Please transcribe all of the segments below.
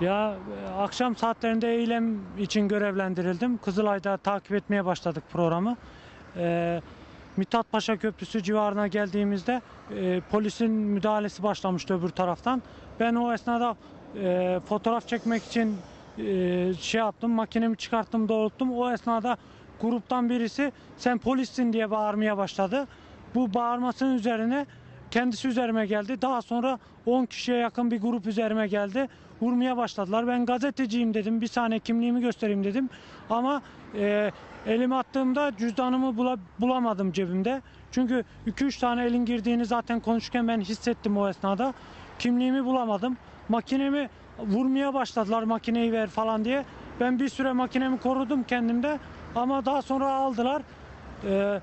Ya e, akşam saatlerinde eylem için görevlendirildim. Kızılay'da takip etmeye başladık programı. E, Mithat Paşa Köprüsü civarına geldiğimizde e, polisin müdahalesi başlamıştı öbür taraftan. Ben o esnada e, fotoğraf çekmek için e, şey yaptım, makinemi çıkarttım, doğrulttum. O esnada gruptan birisi sen polissin diye bağırmaya başladı. Bu bağırmasının üzerine kendisi üzerime geldi. Daha sonra 10 kişiye yakın bir grup üzerime geldi. Vurmaya başladılar. Ben gazeteciyim dedim. Bir saniye kimliğimi göstereyim dedim. Ama e, elimi attığımda cüzdanımı bula- bulamadım cebimde. Çünkü 2-3 tane elin girdiğini zaten konuşurken ben hissettim o esnada. Kimliğimi bulamadım. Makinemi vurmaya başladılar makineyi ver falan diye. Ben bir süre makinemi korudum kendimde. Ama daha sonra aldılar. E,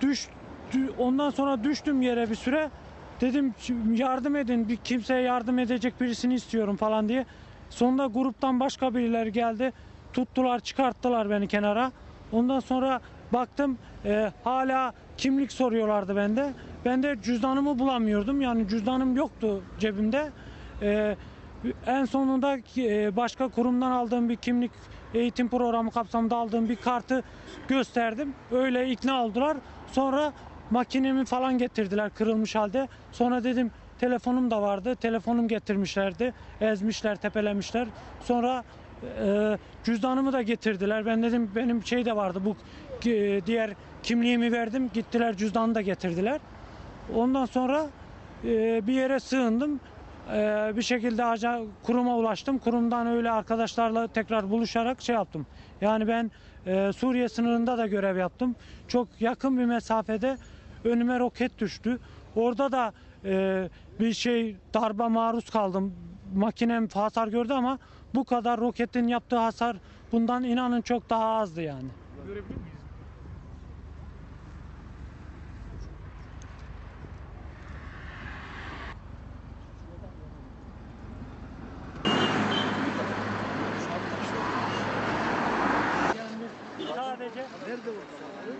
düş, dü- ondan sonra düştüm yere bir süre. Dedim "Şimdi yardım edin bir kimseye yardım edecek birisini istiyorum falan diye. Sonunda gruptan başka birileri geldi. Tuttular çıkarttılar beni kenara. Ondan sonra baktım e, hala kimlik soruyorlardı bende. Ben de cüzdanımı bulamıyordum. Yani cüzdanım yoktu cebimde. E, en sonunda e, başka kurumdan aldığım bir kimlik eğitim programı kapsamında aldığım bir kartı gösterdim. Öyle ikna oldular. Sonra makinemi falan getirdiler kırılmış halde. Sonra dedim telefonum da vardı. Telefonum getirmişlerdi. Ezmişler, tepelemişler. Sonra e, cüzdanımı da getirdiler. Ben dedim benim şey de vardı bu e, diğer kimliğimi verdim. Gittiler cüzdanı da getirdiler. Ondan sonra e, bir yere sığındım. E, bir şekilde aca kuruma ulaştım. Kurumdan öyle arkadaşlarla tekrar buluşarak şey yaptım. Yani ben e, Suriye sınırında da görev yaptım. Çok yakın bir mesafede önüme roket düştü. Orada da e, bir şey darba maruz kaldım. Makinem hasar gördü ama bu kadar roketin yaptığı hasar bundan inanın çok daha azdı yani. Görebilir miyiz? Sadece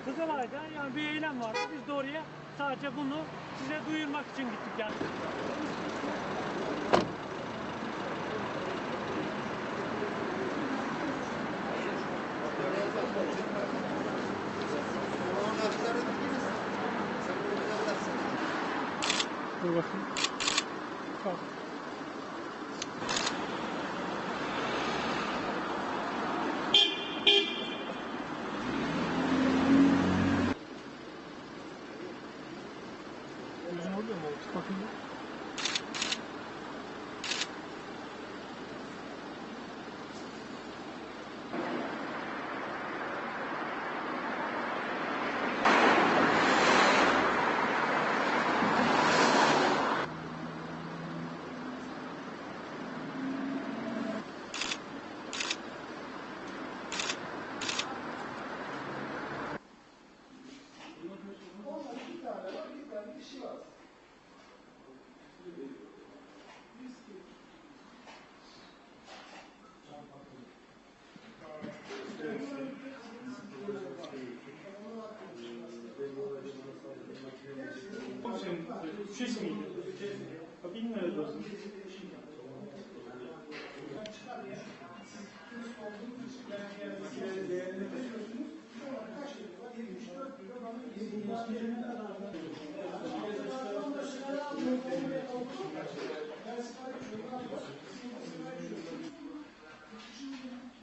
Kızılay'da yani bir eylem vardı. Biz de oraya sadece bunu size duyurmak için gittik yani. Dur bakayım. Bak. Uzun oluyor mu? Bakayım. bir. Şiş miydi? Bilmiyorum.